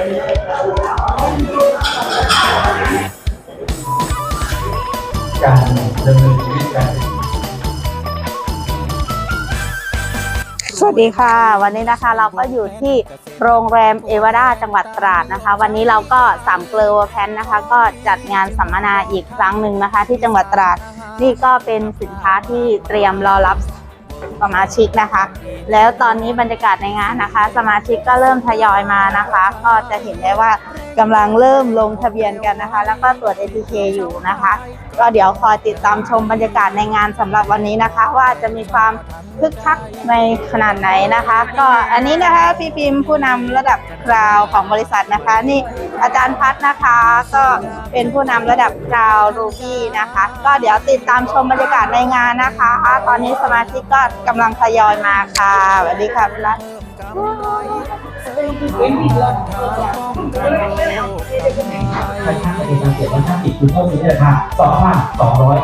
การดำเนินชีวิตการ สวัสดีค่ะ วันนี้นะคะเราก็อยู่ที่โรงแรมเอวาดาจังหวัดตราดนะคะ วันนี้เราก็สามเกลอแพนนะคะ ก็จัดงานสัมมนาอีกครั้งหนึ่งนะคะ ที่จังหวัดตราด นี่ก็เป็นสินค้าที่เตรียมรอรับ สมาชิกนะคะ แล้วตอนนี้บรรยากาศในงานนะคะ สมาชิกก็เริ่มทยอยมานะคะ ก็จะเห็นได้ว่ากำลังเริ่มลงทะเบียนกันนะคะ แล้วก็ตรวจ ATK อยู่นะคะ ก็เดี๋ยวคอยติดตามชมบรรยากาศในงานสำหรับวันนี้นะคะ ว่าจะมีความคึกคักในขนาดไหนนะคะ ก็อันนี้นะคะพี่พิมพ์ผู้นำระดับคราวของบริษัทนะคะ นี่อาจารย์พัฒนะคะ ก็เป็นผู้นำระดับคราวรูบี้นะคะ ก็เดี๋ยวติดตามชมบรรยากาศในงานนะคะ ตอนนี้สมาชิกก็กำลังทยอยมาค่ะสวัสดีค่ะพี่รัตค่าช่างเป็นการเสียวันช่างติดคุณต้องมีราสองพันสองร้อย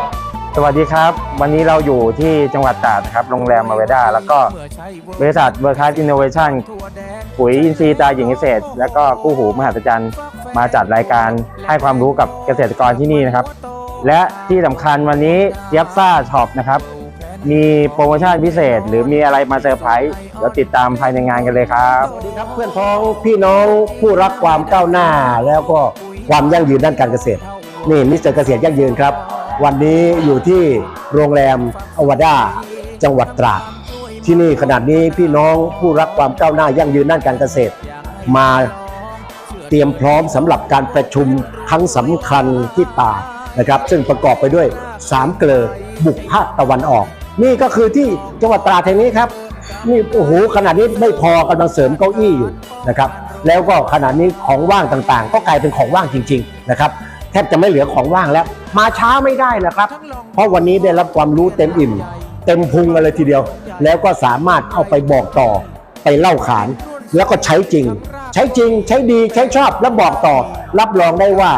สวัสดีครับ วันนี้เราอยู่ที่จังหวัดตราดนะครับ โรงแรมมาเวด้าแล้วก็บริษัทเบอร์คัสอินโนเวชั่นปุ๋ยอินทรีย์ตาหญิงเกษตร แล้วก็กู้หูมหัศจรรย์มาจัดรายการให้ความรู้กับเกษตรกรที่นี่นะครับ และที่สำคัญวันนี้เจี๊ยบซ่าช็อปนะครับ มีโปรโมชั่นพิเศษ หรือมีอะไรมาเซอร์ไพรส์เดี๋ยวติดตามภายในงานกันเลยครับสวัสดีครับเพื่อนพ้องพี่น้องผู้รักความก้าวหน้า แล้วก็ความยั่งยืนด้านการเกษตร นี่มิสเตอร์เกษตรยั่งยืนครับ วันนี้อยู่ที่โรงแรมอวดาจังหวัดตราดที่นี่ขนาดนี้พี่น้องผู้รักความก้าวหน้ายั่งยืนด้านการเกษตร มาเตรียมพร้อมสำหรับการประชุมครั้งสำคัญที่ตานะครับ ซึ่งประกอบไปด้วยสามเกลอบุกภาคตะวันออก นี่ก็คือที่จังหวัดตราดแห่งนี้ครับนี่โอ้โหขนาดนี้ไม่พอกำลังเสริมเก้าอี้อยู่นะครับ แล้วก็ขนาดนี้ของว่างต่างๆ ก็กลายเป็นของว่างจริง ๆ นะครับแทบจะไม่เหลือของว่างแล้ว มาช้าไม่ได้นะครับ เพราะวันนี้ได้รับความรู้เต็มอิ่ม เต็มพุงกันเลยทีเดียว แล้วก็สามารถเอาไปบอกต่อไปเล่าขาน แล้วก็ใช้จริง ใช้จริง ใช้ดีใช้ชอบแล้วบอกต่อ รับรองได้ว่า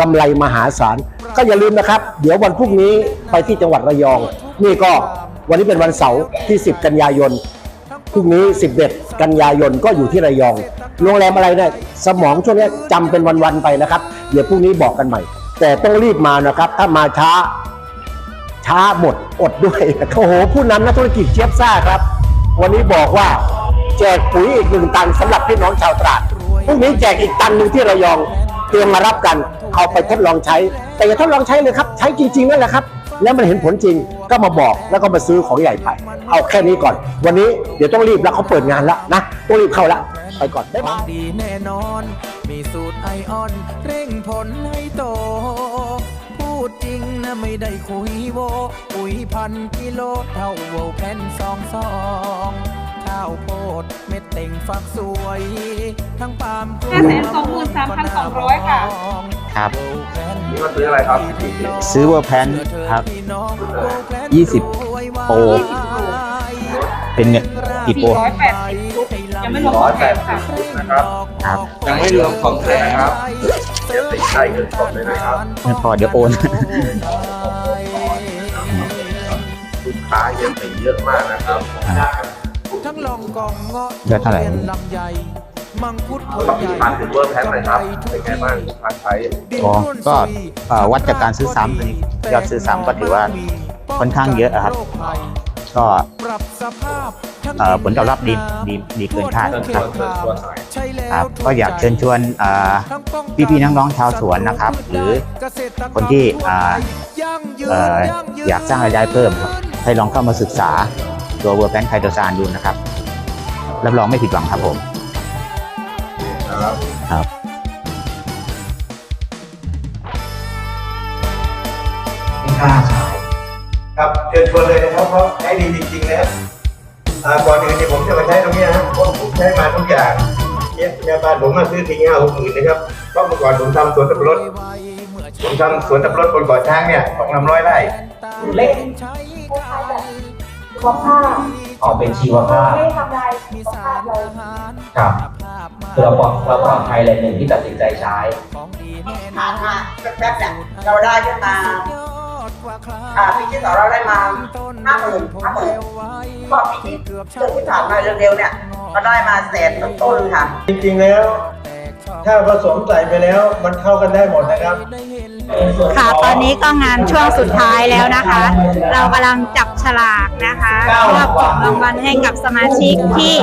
กำไรมหาศาลก็อย่าลืมนะครับ เดี๋ยววันพรุ่งนี้ไปที่จังหวัดระยอง นี่ก็ วันนี้เป็นวันเสาร์ที่ 10 กันยายนพรุ่งนี้ 11 กันยายนก็อยู่ที่ระยอง โรงแรมอะไรเนี่ยสมองช่วงนี้จำเป็นวันๆไปนะครับ เดี๋ยวพรุ่งนี้บอกกันใหม่ แต่ต้องรีบมานะครับ ถ้ามาช้า ช้าหมดอดด้วยโอ้โหผู้นำนักธุรกิจเจี๊ยบซ่าครับ วันนี้บอกว่าแจกปุ๋ยอีกหนึ่งตันสำหรับพี่น้องชาวตราดพรุ่งนี้แจกอีกตันหนึ่งที่ระยอง เตรียมมารับกัน เอาไปทดลองใช้ แต่อย่าทดลองใช้เลยครับ ใช้จริงๆนั่นแหละครับ แล้วมันเห็นผลจริงก็มาบอกแล้วก็มาซื้อของใหญ่ไป เอาแค่นี้ก่อน วันนี้เดี๋ยวต้องรีบแล้วเขาเปิดงานแล้วนะต้องรีบเข้าละไปก่อนบ๊ายบายดีแน่นอน มีสูตรไอออน เร่งผลให้โต พูดจริงนะไม่ได้คุยโวปุ๋ยพันกิโลเท่าโวแผ่นสองสอง ข้าวโพดเม็ดเต่งฝักสวย ทั้งปาล์มกล้วย523,200ค่ะ ครับ นี่มาซื้ออะไรครับซื้อเวอร์แพนครับ20โปรเป็นเงินกี่โปร480ชุดยังไม่รวมของแถมค่ะนะครับ ครับยังไม่รวมของแถมครับเดี๋ยวติดใจเงินสดเลยนะครับไม่พอเดี๋ยวโอน ลูกค้าเยอะไปเยอะมากนะครับ ทั้งลองกองเงาะเดือนเท่าไหร่ลำไยมังคุดสำหรับผลิตภัณฑ์ถึงเวอร์แพนเลยครับ เป็นไงบ้างผลิตภัณฑ์ใช้ อ๋อก็เอ่อวัดจากการซื้อซ้ำตัวยยอดซื้อซ้ำก็ถือว่าค่อนข้างเยอะอะครับ ก็ ปรับสภาพทั้งเอ่อผลตอบรับดีดีดีเกินคาดเชิญชครัวบนเชิญชวนหน่อยใช่แล้วครับ ก็อยากเชิญชวนเอ่อ พี่ๆน้องๆชาวสวนนะครับหรือคนที่อ่าเอ่ออยากสร้างรายได้เพิ่มครับให้ลองเข้ามาศึกษา ตัวเวอร์แพนไคโตซานดูนะครับ รับรองไม่ผิดหวังครับผม ครับครับเป็นค่าขายครับเชิญชวนเลยนะครับเพราะใช้ดีจริงๆนะครับอ่าก่อนอื่นที่ผมจะมาใช้ตรงเนี้ยนะเพราะผมใช้มาทุกอย่างเนี่ยยาบ้านผมมาซื้อทิ้งห้าหกหมื่นนะครับเพราะเมื่อก่อนผมทำสวนสับปะรดผมทำสวนสับปะรดบนเกาะช้างเนี่ยสองลำร้อยไร่เล็ก ของผ้าออกเป็นชีวภาพไม่ทำลายสุขภาพเราครับคือเราปลอดเราปลอดภัยเลยหนึ่งที่ตัดสินใจใช้ผ่านมาแป๊บๆเนี่ยเราได้ขึ้นมาอ่าปีที่สองเราได้มาห้าหมื่นห้าหมื่นพอปีที่เดือนที่ผ่านมาเร็วๆเนี่ยเราได้มาแสนต้นๆค่ะ จริงๆแล้ว ถ้าผสมใส่ไปแล้วมันเข้ากันได้หมดนะครับ ค่ะตอนนี้ก็งานช่วงสุดท้ายแล้วนะคะ เรากำลังจับ ฉลากนะคะมอบของรางวัลให้กับสมาชิกที่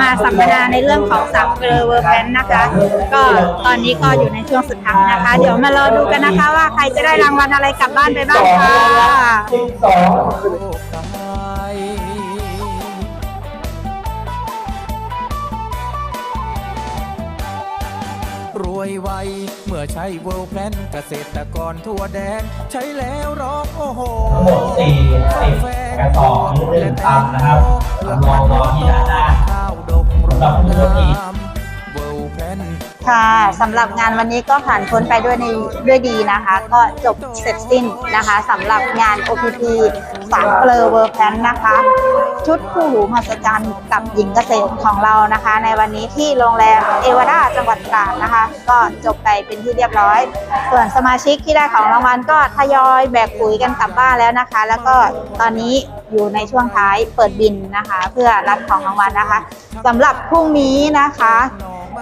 มาสัมมนาในเรื่องของสามเกลอเวอร์แพนนะคะ ก็ตอนนี้ก็อยู่ในช่วงสุดท้ายนะคะ เดี๋ยวมารอดูกันนะคะว่าใครจะได้รางวัลอะไรกลับบ้านไปบ้างค่ะสิบสองรวยไวเมื่อใช้เวิลด์แพลนเกษตรกรทั่วแดน ใช้แล้วร้องโอ้โหทั้งหมดสี่สิบ กันต่อเรื่องตันนะครับลองรอที่ด้านหน้าสำหรับผู้โชคดีเวิลด์แพลน ค่ะสำหรับงานวันนี้ก็ผ่านพ้นไปด้วยในด้วยดีนะคะ ก็จบเสร็จสิ้นนะคะสำหรับงาน OPP สามเกลอเวอร์แพนนะคะ ชุดคู่หูมหัศจรรย์กับหญิงเกษตรของเรานะคะ ในวันนี้ที่โรงแรมเอวาดาจังหวัดตราดนะคะ ก็จบไปเป็นที่เรียบร้อย ส่วนสมาชิกที่ได้ของรางวัลก็ทยอยแบกปุ๋ยกันกลับบ้านแล้วนะคะ แล้วก็ตอนนี้อยู่ในช่วงท้ายเปิดบินนะคะ เพื่อรับของรางวัลนะคะสำหรับพรุ่งนี้นะคะ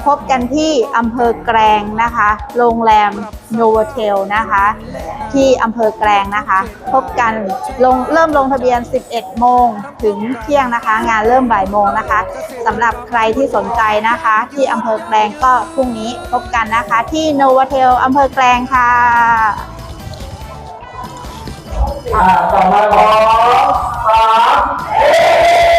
พบกันที่อำเภอแกลงนะคะ โรงแรมโนเวเทลนะคะ ที่อำเภอแกลงนะคะ พบกันลงเริ่มลงทะเบียน 11 โมงถึงเที่ยงนะคะ งานเริ่มบ่ายโมงนะคะสำหรับใครที่สนใจนะคะ ที่อำเภอแกลงก็พรุ่งนี้พบกันนะคะ ที่โนเวเทลอำเภอแกลงค่ะอ่าต่อมาขอสาม